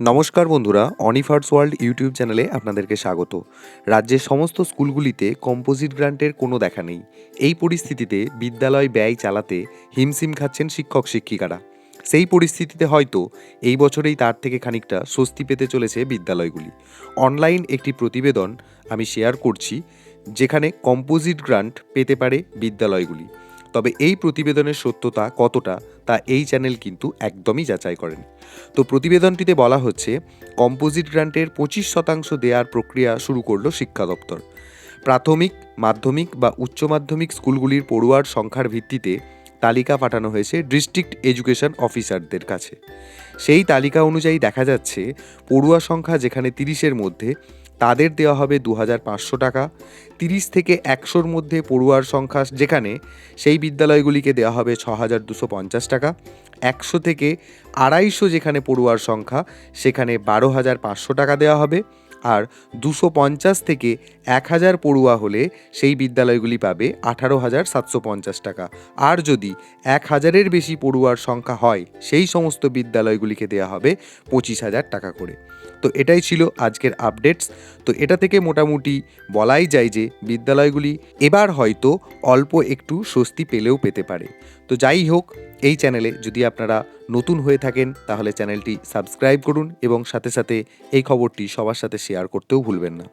নমস্কার বন্ধুরা অনিফার্স world YouTube চ্যানেলে আপনাদেরকে স্বাগত। রাজ্যের সমস্ত স্কুলগুলিতে কম্পোজিট গ্রান্টের কোনো দেখা নেই। এই পরিস্থিতিতে বিদ্যালয় ব্যয় চালাতে হিমশিম খাচ্ছেন শিক্ষক শিক্ষিকারা। সেই পরিস্থিতিতে হয়তো এই বছরেই তার থেকে খানিকটা স্বস্তি পেতে চলেছে বিদ্যালয়গুলি। অনলাইন একটি প্রতিবেদন আমি শেয়ার করছি, যেখানে কম্পোজিট গ্রান্ট পেতে পারে বিদ্যালয়গুলি। তবে এই প্রতিবেদনের সত্যতা কতটা তা এই চ্যানেল কিন্তু একদমই যাচাই করেন। তো প্রতিবেদনটিতে বলা হচ্ছে, কম্পোজিট গ্রান্টের পঁচিশ শতাংশ দেওয়ার প্রক্রিয়া শুরু করল শিক্ষা দপ্তর। প্রাথমিক, মাধ্যমিক বা উচ্চ মাধ্যমিক স্কুলগুলির পড়ুয়ার সংখ্যার ভিত্তিতে তালিকা পাঠানো হয়েছে ডিস্ট্রিক্ট এডুকেশন অফিসারদের কাছে। সেই তালিকা অনুযায়ী দেখা যাচ্ছে, পড়ুয়া সংখ্যা যেখানে তিরিশের মধ্যে তাদের দেওয়া হবে দু হাজার পাঁচশো টাকা। তিরিশ থেকে একশোর মধ্যে পড়ুয়ার সংখ্যা, যেখানে সেই বিদ্যালয়গুলিকে দেওয়া হবে ছ হাজার দুশো পঞ্চাশ টাকা। একশো থেকে আড়াইশো যেখানে পড়ুয়ার সংখ্যা, সেখানে বারো হাজার পাঁচশো টাকা দেওয়া হবে। আর দুশো পঞ্চাশ থেকে এক হাজার পড়ুয়া হলে সেই বিদ্যালয়গুলি পাবে আঠারো হাজার সাতশো পঞ্চাশ টাকা। আর যদি এক হাজারের বেশি পড়ুয়ার সংখ্যা হয়, সেই সমস্ত বিদ্যালয়গুলিকে দেওয়া হবে পঁচিশ হাজার টাকা করে। তো এটাই ছিল আজকের আপডেটস। তো এটা থেকে মোটামুটি বলাই যায় যে বিদ্যালয়গুলি এবার হয়তো অল্প একটু স্বস্তি পেলেও পেতে পারে। তো যাই হোক এই চ্যানেলে যদি আপনারা নতুন হয়ে থাকেন, তাহলে চ্যানেলটি সাবস্ক্রাইব করুন এবং সাথে সাথে এই খবরটি সবার সাথে শেয়ার করতেও ভুলবেন না।